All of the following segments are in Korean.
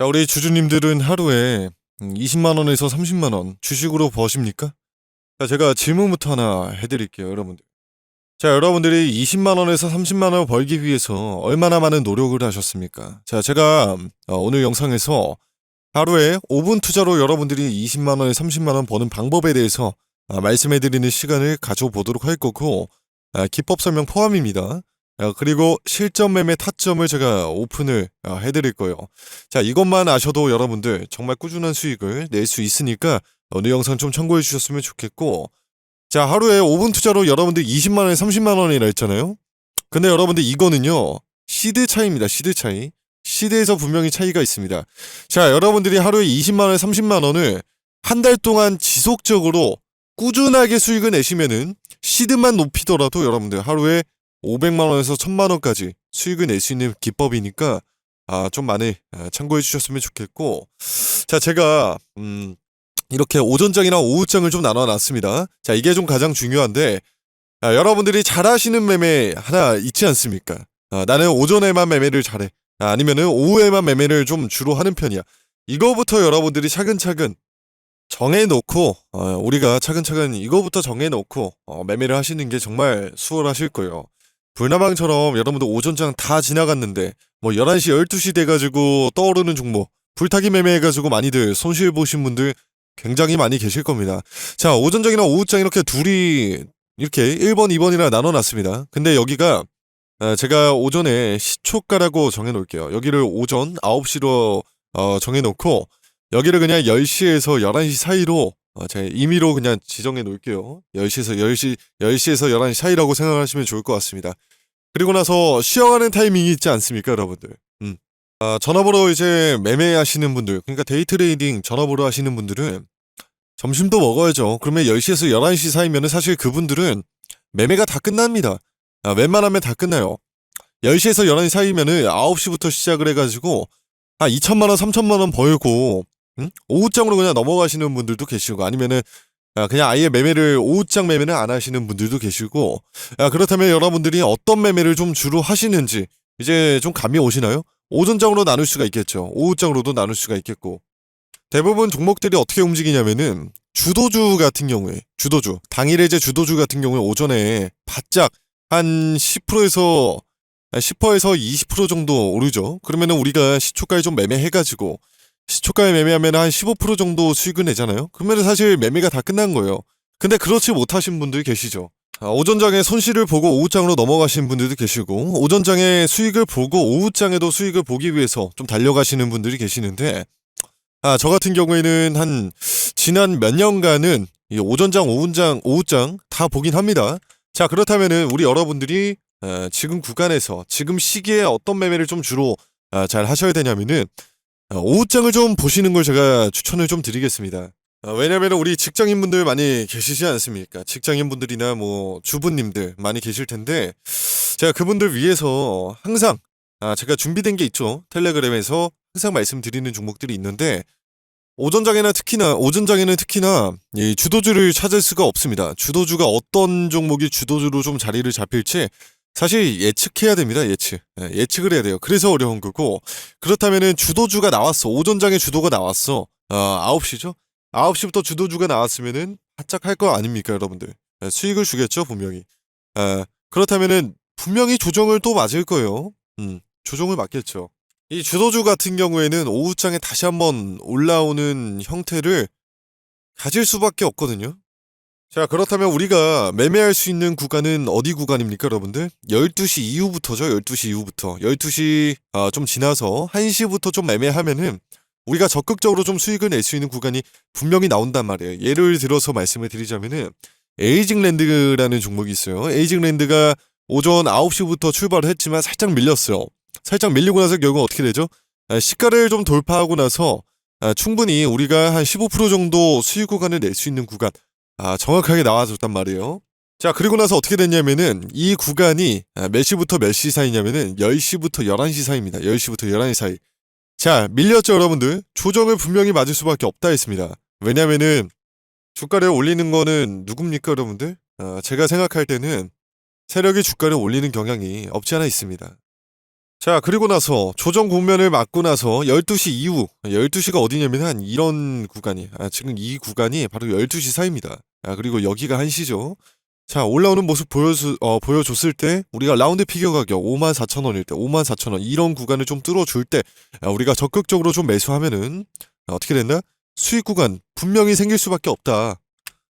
자, 우리 주주님들은 하루에 20만원에서 30만원 주식으로 버십니까? 자, 제가 질문부터 하나 해드릴게요, 여러분들. 자, 여러분들이 20만원에서 30만원 벌기 위해서 얼마나 많은 노력을 하셨습니까? 자, 제가 어, 오늘 영상에서 하루에 5분 투자로 여러분들이 20만원에 30만원 버는 방법에 대해서 아, 말씀해드리는 시간을 가져보도록 할 거고, 아, 기법 설명 포함입니다. 아, 그리고 실전 매매 타점을 제가 오픈을 아, 해드릴 거예요. 자, 이것만 아셔도 여러분들 정말 꾸준한 수익을 낼 수 있으니까 오늘 영상 좀 참고해 주셨으면 좋겠고, 자, 하루에 5분 투자로 여러분들 20만원에 30만원이라 했잖아요? 근데 여러분들 이거는요, 시드 차이입니다, 시드 차이. 시드에서 분명히 차이가 있습니다. 자, 여러분들이 하루에 20만원, 30만원을 한 달 동안 지속적으로 꾸준하게 수익을 내시면은 시드만 높이더라도 여러분들 하루에 500만 원에서 1000만 원까지 수익을 낼 수 있는 기법이니까 아, 좀 많이 아, 참고해 주셨으면 좋겠고 자, 제가 음 이렇게 오전장이랑 오후장을 좀 나눠 놨습니다. 자, 이게 좀 가장 중요한데 아, 여러분들이 잘하시는 매매 하나 있지 않습니까? 아, 나는 오전에만 매매를 잘해. 아, 아니면은 오후에만 매매를 좀 주로 하는 편이야. 이거부터 여러분들이 차근차근 정해놓고 어, 우리가 차근차근 이거부터 정해놓고 어, 매매를 하시는 게 정말 수월하실 거예요. 불나방처럼 여러분들 오전장 다 지나갔는데 뭐 11시 12시 돼가지고 떠오르는 종목 불타기 매매해가지고 많이들 손실 보신 분들 굉장히 많이 계실 겁니다. 자 오전장이랑 오후장 이렇게 둘이 이렇게 1번 2번이나 나눠놨습니다. 근데 여기가 어, 제가 오전에 시초가라고 정해놓을게요. 여기를 오전 9시로 어, 정해놓고 여기를 그냥 10시에서 11시 사이로 어, 제가 임의로 그냥 지정해 놓을게요. 10시에서 10시, 10시에서 11시 사이라고 생각하시면 좋을 것 같습니다. 그리고 나서 쉬어가는 타이밍이 있지 않습니까, 여러분들? 음. 아, 전업으로 이제 매매하시는 분들, 그러니까 데이 트레이딩 전업으로 하시는 분들은 점심도 먹어야죠. 그러면 10시에서 11시 사이면은 사실 그분들은 매매가 다 끝납니다. 아, 웬만하면 다 끝나요. 10시에서 11시 사이면은 9시부터 시작을 해가지고 한 2천만원, 3천만원 벌고 응? 오후장으로 그냥 넘어가시는 분들도 계시고 아니면은 아, 그냥 아예 매매를 오후장 매매는 안 하시는 분들도 계시고 아, 그렇다면 여러분들이 어떤 매매를 좀 주로 하시는지 이제 좀 감이 오시나요? 오전장으로 나눌 수가 있겠죠. 오후장으로도 나눌 수가 있겠고 대부분 종목들이 어떻게 움직이냐면은 주도주 같은 경우에 주도주 당일에 이제 주도주 같은 경우에 오전에 바짝 한 10%에서 10%에서 20% 정도 오르죠. 그러면은 우리가 시초가에 좀 매매해가지고 시초가에 매매하면 한 15% 정도 수익을 내잖아요. 그러면 사실 매매가 다 끝난 거예요. 근데 그렇지 못하신 분들이 계시죠. 아, 오전장에 손실을 보고 오후장으로 넘어가신 분들도 계시고 오전장에 수익을 보고 오후장에도 수익을 보기 위해서 좀 달려가시는 분들이 계시는데 아, 저 같은 경우에는 한 지난 몇 년간은 이 오전장, 오후장, 오후장 다 보긴 합니다. 자, 그렇다면은 우리 여러분들이 어, 지금 구간에서 지금 시기에 어떤 매매를 좀 주로 아, 잘 하셔야 되냐면은 어, 오후장을 좀 보시는 걸 제가 추천을 좀 드리겠습니다. 어, 왜냐면 우리 직장인분들 많이 계시지 않습니까? 직장인분들이나 뭐 주부님들 많이 계실 텐데 제가 그분들 위해서 항상 아, 제가 준비된 게 있죠. 텔레그램에서 항상 말씀드리는 종목들이 있는데 오전장에나 특히나 오전장에는 특히나 이 주도주를 찾을 수가 없습니다. 주도주가 어떤 종목이 주도주로 좀 자리를 잡힐지 사실 예측해야 됩니다. 예측. 예, 예측을 해야 돼요. 그래서 어려운 거고 그렇다면은 주도주가 나왔어. 오전장에 주도가 나왔어. 어, 9시죠? 9시부터 주도주가 나왔으면은 바짝 할 거 아닙니까, 여러분들? 예, 수익을 주겠죠, 분명히. 예, 그렇다면은 분명히 조정을 또 맞을 거예요. 음, 조정을 맞겠죠. 이 주도주 같은 경우에는 오후장에 다시 한번 올라오는 형태를 가질 수밖에 없거든요. 자, 그렇다면 우리가 매매할 수 있는 구간은 어디 구간입니까, 여러분들? 12시 이후부터죠, 12시 이후부터. 12시 아, 좀 지나서 1시부터 좀 매매하면은 우리가 적극적으로 좀 수익을 낼 수 있는 구간이 분명히 나온단 말이에요. 예를 들어서 말씀을 드리자면은 에이징랜드라는 종목이 있어요. 에이징랜드가 오전 9시부터 출발을 했지만 살짝 밀렸어요. 살짝 밀리고 나서 결국 어떻게 되죠? 아, 시가를 좀 돌파하고 나서 아, 충분히 우리가 한 15% 정도 수익 구간을 낼 수 있는 구간 아, 정확하게 나와줬단 말이에요. 자, 그리고 나서 어떻게 됐냐면은 이 구간이 아, 몇 시부터 몇 시 사이냐면은 10시부터 11시 사이입니다. 10시부터 11시 사이. 자, 밀렸죠, 여러분들? 조정을 분명히 맞을 수밖에 없다 했습니다. 왜냐면은 주가를 올리는 거는 누굽니까, 여러분들? 아, 제가 생각할 때는 세력이 주가를 올리는 경향이 없지 않아 있습니다. 자, 그리고 나서 조정 국면을 맞고 나서 12시 이후, 12시가 어디냐면 한 이런 구간이, 아, 지금 이 구간이 바로 12시 사이입니다. 아, 그리고 여기가 1시죠. 자, 올라오는 모습 보여주, 어, 보여줬을 때, 우리가 라운드 피겨 가격 54,000원일 때, 54,000원, 이런 구간을 좀 뚫어줄 때, 아, 우리가 적극적으로 좀 매수하면은, 아, 어떻게 됐나? 수익 구간 분명히 생길 수밖에 없다.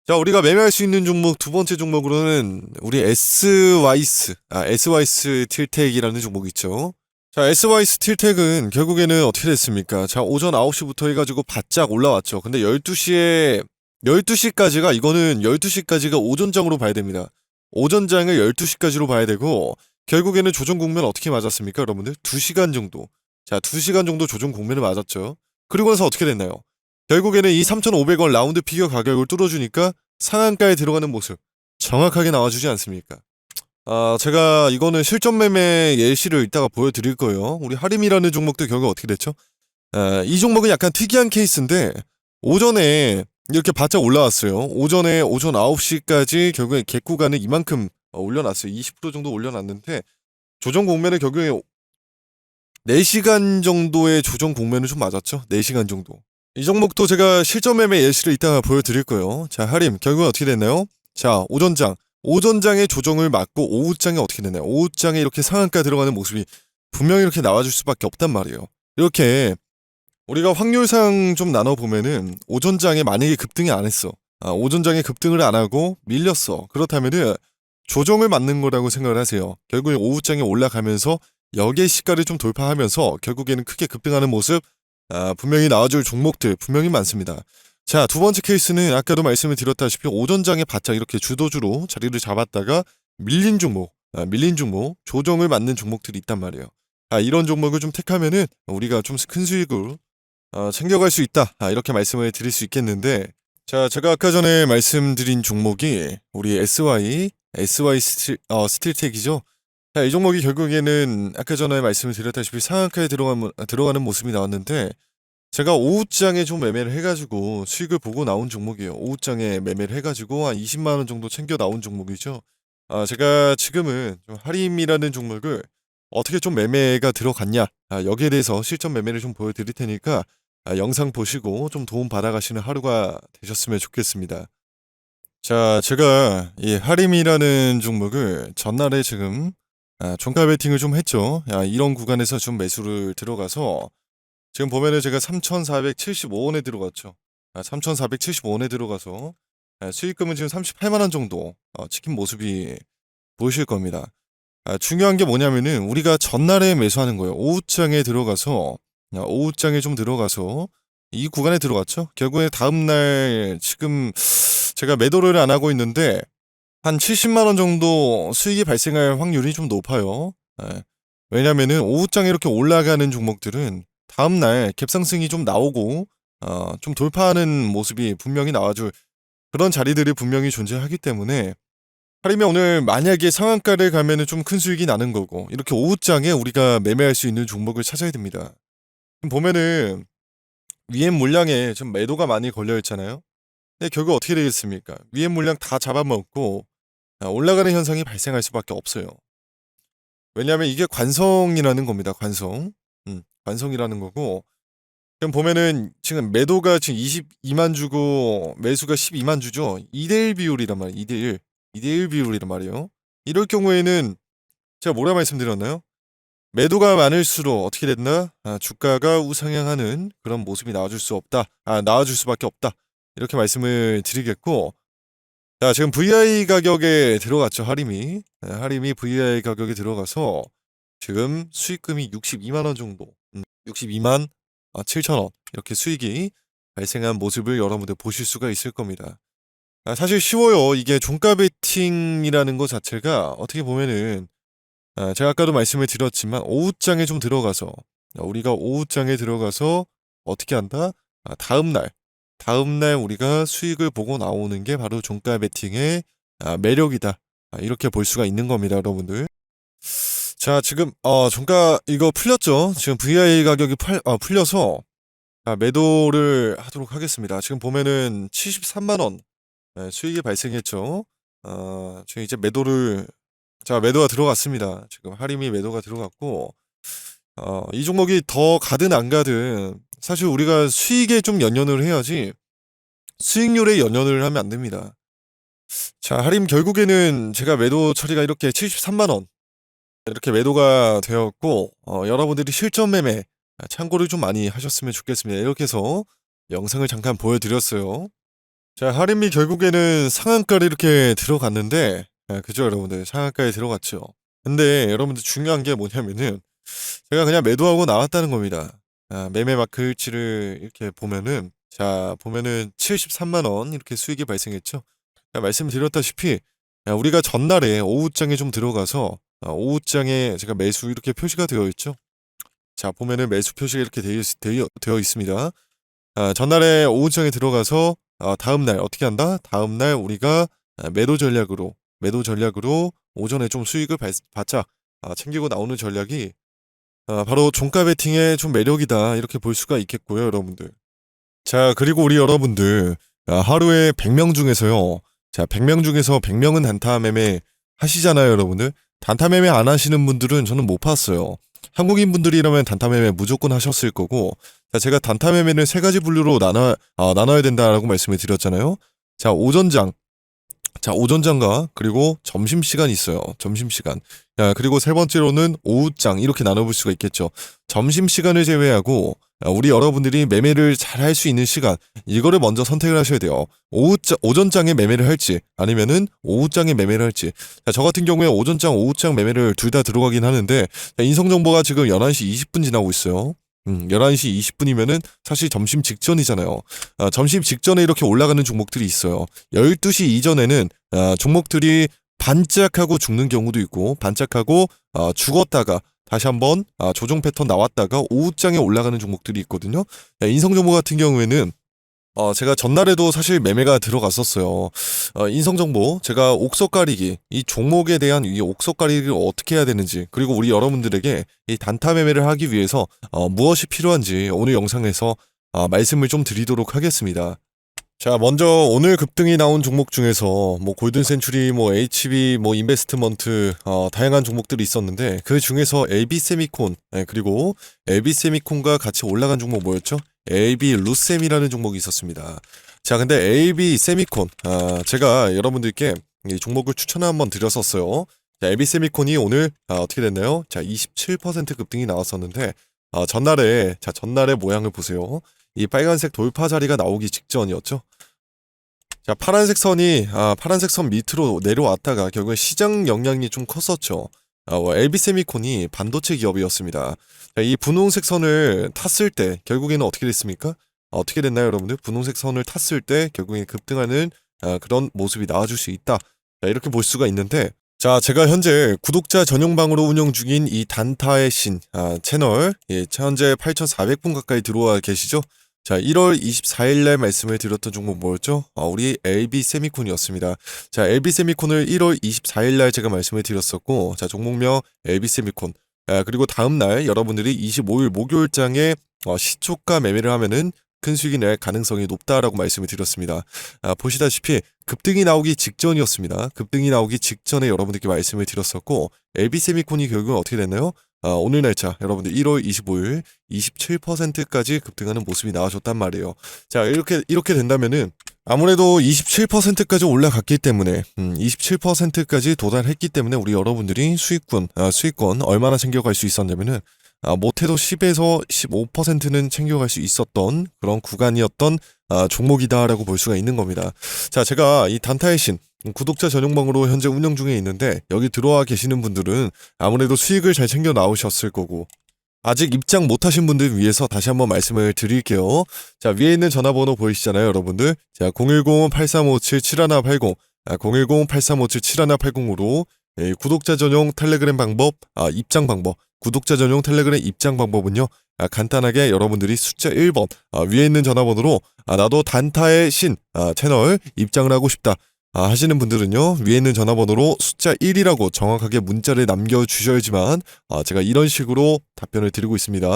자, 우리가 매매할 수 있는 종목 두 번째 종목으로는 우리 SYS, 아, SYS 틸텍이라는 종목이 있죠. 자, SYS 틸텍은 결국에는 어떻게 됐습니까? 자, 오전 9시부터 해가지고 바짝 올라왔죠. 근데 12시에, 12시까지가, 이거는 12시까지가 오전장으로 봐야 됩니다. 오전장을 12시까지로 봐야 되고, 결국에는 조정 국면 어떻게 맞았습니까, 여러분들? 2시간 정도. 자, 2시간 정도 조정 국면을 맞았죠. 그리고 나서 어떻게 됐나요? 결국에는 이 3,500원 라운드 피겨 가격을 뚫어주니까 상한가에 들어가는 모습 정확하게 나와주지 않습니까? 아, 제가 이거는 실전 매매 예시를 이따가 보여드릴 거예요. 우리 하림이라는 종목도 결국 어떻게 됐죠? 아, 이 종목은 약간 특이한 케이스인데 오전에 이렇게 바짝 올라왔어요. 오전에 오전 9시까지 결국에 갭 구간을 이만큼 어, 올려놨어요. 20% 정도 올려놨는데 조정 공매는 결국에 4시간 정도의 조정 공매는 좀 맞았죠. 4시간 정도. 이 종목도 제가 실전 매매 예시를 이따가 보여드릴 거예요. 자, 하림 결국은 어떻게 됐나요? 자, 오전장. 오전장의 조정을 맞고 오후장에 어떻게 되나요? 오후장에 이렇게 상한가 들어가는 모습이 분명히 이렇게 나와줄 수밖에 없단 말이에요. 이렇게 우리가 확률상 좀 나눠보면은 오전장에 만약에 급등이 안 했어. 아, 오전장에 급등을 안 하고 밀렸어. 그렇다면은 조정을 맞는 거라고 생각을 하세요. 결국에 오후장에 올라가면서 역의 시가를 좀 돌파하면서 결국에는 크게 급등하는 모습 아, 분명히 나와줄 종목들 분명히 많습니다. 자, 두 번째 케이스는 아까도 말씀을 드렸다시피 오전장에 바짝 이렇게 주도주로 자리를 잡았다가 밀린 종목, 아, 밀린 종목, 조정을 맞는 종목들이 있단 말이에요. 아, 이런 종목을 좀 택하면은 우리가 좀 큰 수익을 어, 챙겨갈 수 있다. 아, 이렇게 말씀을 드릴 수 있겠는데, 자, 제가 아까 전에 말씀드린 종목이 우리 SY, SY 스틸, 어, 스틸텍이죠. 자, 이 종목이 결국에는 아까 전에 말씀을 드렸다시피 상한가에 들어가는, 들어가는 모습이 나왔는데, 제가 오후장에 좀 매매를 해가지고 수익을 보고 나온 종목이에요. 오후장에 매매를 해가지고 한 20만 원 정도 챙겨 나온 종목이죠. 아, 제가 지금은 좀 하림이라는 종목을 어떻게 좀 매매가 들어갔냐, 아, 여기에 대해서 실전 매매를 좀 보여드릴 테니까 아, 영상 보시고 좀 도움 받아가시는 하루가 되셨으면 좋겠습니다. 자, 제가 이 하림이라는 종목을 전날에 지금 아, 종가 베팅을 좀 했죠. 아, 이런 구간에서 좀 매수를 들어가서 지금 보면은 제가 3,475원에 들어갔죠. 아, 3,475원에 들어가서 아, 수익금은 지금 38만 원 정도 어, 찍힌 모습이 보이실 겁니다. 아, 중요한 게 뭐냐면은 우리가 전날에 매수하는 거예요. 오후장에 들어가서 아, 오후장에 좀 들어가서 이 구간에 들어갔죠. 결국에 다음 날 지금 제가 매도를 안 하고 있는데 한 70만 원 정도 수익이 발생할 확률이 좀 높아요. 예. 왜냐면은 오후장에 이렇게 올라가는 종목들은 다음 날 갭상승이 좀 나오고 어, 좀 돌파하는 모습이 분명히 나와줄 그런 자리들이 분명히 존재하기 때문에 하리면 오늘 만약에 상한가를 가면은 좀 큰 수익이 나는 거고 이렇게 오후장에 우리가 매매할 수 있는 종목을 찾아야 됩니다. 보면은 위엔 물량에 좀 매도가 많이 걸려 있잖아요. 근데 결국 어떻게 되겠습니까? 위엔 물량 다 잡아먹고 아, 올라가는 현상이 발생할 수밖에 없어요. 왜냐하면 이게 관성이라는 겁니다. 관성. 음, 관성이라는 거고 지금 보면은 지금 매도가 지금 22만 주고 매수가 12만 주죠. 2대1 비율이란 말이에요. 2대1. 2대1 비율이란 말이에요. 이럴 경우에는 제가 뭐라 말씀드렸나요? 매도가 많을수록 어떻게 됐나? 아, 주가가 우상향하는 그런 모습이 나와줄 수 없다. 아, 나와줄 수밖에 없다. 이렇게 말씀을 드리겠고, 자, 지금 VI 가격에 들어갔죠, 하림이. 네, 하림이 VI 가격에 들어가서 지금 수익금이 62만 원 정도, 음, 62만 아, 7천 원 이렇게 수익이 발생한 모습을 여러분들 보실 수가 있을 겁니다. 아, 사실 쉬워요. 이게 종가 베팅이라는 것 자체가 어떻게 보면은 아, 제가 아까도 말씀을 드렸지만 오후장에 좀 들어가서 아, 우리가 오후장에 들어가서 어떻게 한다? 아, 다음 날 다음 날 우리가 수익을 보고 나오는 게 바로 종가 베팅의 아, 매력이다. 아, 이렇게 볼 수가 있는 겁니다, 여러분들. 자, 지금 어 종가 이거 풀렸죠? 지금 VI 가격이 팔, 어, 풀려서 아, 매도를 하도록 하겠습니다. 지금 보면은 73만 원 네, 수익이 발생했죠. 어, 지금 이제 매도를 자 매도가 들어갔습니다. 지금 하림이 매도가 들어갔고 어, 이 종목이 더 가든 안 가든 사실 우리가 수익에 좀 연연을 해야지 수익률에 연연을 하면 안 됩니다. 자, 할인 결국에는 제가 매도 처리가 이렇게 73만 원 이렇게 매도가 되었고 어, 여러분들이 실전 매매 참고를 좀 많이 하셨으면 좋겠습니다. 이렇게 해서 영상을 잠깐 보여드렸어요. 자, 할인미 결국에는 상한가를 이렇게 들어갔는데 아, 그죠 여러분들 상한가에 들어갔죠. 근데 여러분들 중요한 게 뭐냐면은 제가 그냥 매도하고 나왔다는 겁니다. 아, 매매 마크일치를 이렇게 보면은 자 보면은 73만 원 이렇게 수익이 발생했죠. 자, 말씀드렸다시피 야, 우리가 전날에 오후장에 좀 들어가서 아, 오후장에 제가 매수 이렇게 표시가 되어 있죠. 자 보면은 매수 표시가 이렇게 되어, 있- 되어, 되어 있습니다. 아, 전날에 오후장에 들어가서 아, 다음 날 어떻게 한다? 다음 날 우리가 아, 매도 전략으로 매도 전략으로 오전에 좀 수익을 발- 바짝 아, 챙기고 나오는 전략이 아, 바로 종가 베팅의 좀 매력이다 이렇게 볼 수가 있겠고요 여러분들. 자 그리고 우리 여러분들 아, 하루에 100명 중에서요. 자 100명 중에서 100명은 단타 매매 하시잖아요 여러분들. 단타 매매 안 하시는 분들은 저는 못 봤어요. 한국인 분들이라면 단타 매매 무조건 하셨을 거고 자 제가 단타 매매는 세 가지 분류로 나눠 아, 나눠야 된다라고 말씀을 드렸잖아요. 자 오전장. 자 오전장과 그리고 점심시간 있어요. 점심시간. 야, 그리고 세 번째로는 오후장 이렇게 나눠볼 수가 있겠죠. 점심 시간을 제외하고 아, 우리 여러분들이 매매를 잘 할 수 있는 시간 이거를 먼저 선택을 하셔야 돼요. 오후장 오전장에 매매를 할지 아니면은 오후장에 매매를 할지. 자, 저 같은 경우에 오전장 오후장 매매를 둘 다 들어가긴 하는데 자, 인성 정보가 지금 11시 20분 지나고 있어요. 음, 11시 20분이면은 사실 점심 직전이잖아요. 아, 점심 직전에 이렇게 올라가는 종목들이 있어요. 12시 이전에는 아, 종목들이 반짝하고 죽는 경우도 있고 반짝하고 어, 죽었다가 다시 한번 아, 조정 패턴 나왔다가 오후장에 올라가는 종목들이 있거든요. 야, 인성정보 같은 경우에는 어, 제가 전날에도 사실 매매가 들어갔었어요. 어, 인성정보 제가 옥석 가리기 이 종목에 대한 이 옥석 가리기를 어떻게 해야 되는지 그리고 우리 여러분들에게 이 단타 매매를 하기 위해서 어, 무엇이 필요한지 오늘 영상에서 아, 말씀을 좀 드리도록 하겠습니다. 자, 먼저 오늘 급등이 나온 종목 중에서 뭐 골든 센츄리, 뭐 HB, 뭐 인베스트먼트 어, 다양한 종목들이 있었는데 그 중에서 LB 세미콘 예, 그리고 LB 세미콘과 같이 올라간 종목 뭐였죠? LB 루셈이라는 종목이 있었습니다. 자, 근데 LB 세미콘 아, 제가 여러분들께 이 종목을 추천 한번 드렸었어요. 자, LB 세미콘이 오늘 아, 어떻게 됐나요? 자, 27% 급등이 나왔었는데 아, 전날에 자 전날의 모양을 보세요. 이 빨간색 돌파 자리가 나오기 직전이었죠. 자, 파란색 선이 아, 파란색 선 밑으로 내려왔다가 결국에 시장 영향이 좀 컸었죠. 아, 뭐 LB 세미콘이 반도체 기업이었습니다. 자, 이 분홍색 선을 탔을 때 결국에는 어떻게 됐습니까? 아, 어떻게 됐나요, 여러분들? 분홍색 선을 탔을 때 결국에 급등하는 아, 그런 모습이 나와줄 수 있다. 자, 이렇게 볼 수가 있는데 자, 제가 현재 구독자 전용방으로 운영 중인 이 단타의 신 아, 채널 예, 현재 8,400분 가까이 들어와 계시죠? 자, 1월 24일 날 말씀을 드렸던 종목 뭐였죠? 아, 우리 LB 세미콘이었습니다. 자, LB 세미콘을 1월 24일 날 제가 말씀을 드렸었고, 자, 종목명 LB 세미콘. 아, 그리고 다음 날 여러분들이 25일 목요일장에 어, 시초가 매매를 하면은 큰 수익이 낼 가능성이 높다라고 말씀을 드렸습니다. 아, 보시다시피 급등이 나오기 직전이었습니다. 급등이 나오기 직전에 여러분들께 말씀을 드렸었고, LB 세미콘이 결국은 어떻게 됐나요? 아, 오늘 날짜 여러분들 1월 25일 27%까지 급등하는 모습이 나와줬단 말이에요. 자 이렇게 이렇게 된다면은 아무래도 27%까지 올라갔기 때문에 음, 27%까지 도달했기 때문에 우리 여러분들이 수익권 아, 수익권 얼마나 챙겨갈 수 있었냐면은 아, 못해도 10에서 15%는 챙겨갈 수 있었던 그런 구간이었던 아, 종목이다라고 볼 수가 있는 겁니다. 자 제가 이 단타의 신 구독자 전용방으로 현재 운영 중에 있는데 여기 들어와 계시는 분들은 아무래도 수익을 잘 챙겨 나오셨을 거고 아직 입장 못하신 분들 위해서 다시 한번 말씀을 드릴게요. 자 위에 있는 전화번호 보이시잖아요, 여러분들. 자 010-8357-7180, 아, 010-8357-7180으로 예, 구독자 전용 텔레그램 방법, 아, 입장 방법, 구독자 전용 텔레그램 입장 방법은요. 아, 간단하게 여러분들이 숫자 1번 아, 위에 있는 전화번호로 아, 나도 단타의 신 아, 채널 입장을 하고 싶다. 아, 하시는 분들은요 위에 있는 전화번호로 숫자 1이라고 정확하게 문자를 남겨주셔야지만 아, 제가 이런 식으로 답변을 드리고 있습니다.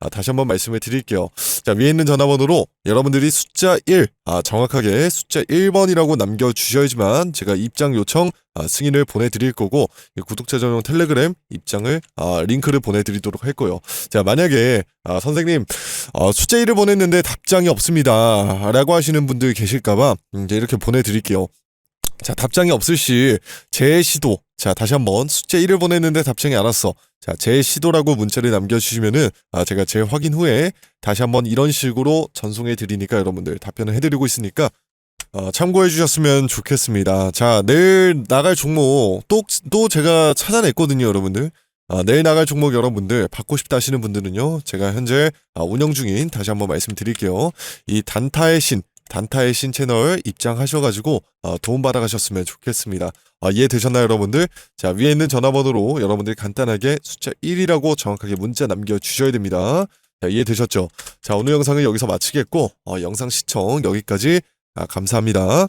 아, 다시 한번 말씀을 드릴게요. 자 위에 있는 전화번호로 여러분들이 숫자 1 아, 정확하게 숫자 1번이라고 남겨주셔야지만 제가 입장 요청 아, 승인을 보내드릴 거고 이 구독자 전용 텔레그램 입장을 아, 링크를 보내드리도록 할 거예요. 자 만약에 아, 선생님 어, 숫자 1을 보냈는데 답장이 없습니다. 라고 하시는 분들 계실까봐 음, 이제 이렇게 보내드릴게요. 자, 답장이 없을 시, 제 시도. 자, 다시 한번 숫자 1을 보냈는데 답장이 안 왔어. 자, 제 시도라고 문자를 남겨주시면은, 아, 제가 재 확인 후에 다시 한번 이런 식으로 전송해 드리니까 여러분들 답변을 해드리고 있으니까, 어, 참고해 주셨으면 좋겠습니다. 자, 내일 나갈 종목 또, 또 제가 찾아냈거든요, 여러분들. 아, 내일 나갈 종목 여러분들 받고 싶다 하시는 분들은요, 제가 현재 아, 운영 중인 다시 한번 말씀드릴게요. 이 단타의 신, 단타의 신 채널 입장하셔가지고 어, 도움 받아 가셨으면 좋겠습니다. 아, 이해되셨나요, 여러분들? 자, 위에 있는 전화번호로 여러분들이 간단하게 숫자 1이라고 정확하게 문자 남겨주셔야 됩니다. 자, 이해되셨죠? 자, 오늘 영상은 여기서 마치겠고, 어, 영상 시청 여기까지 아, 감사합니다.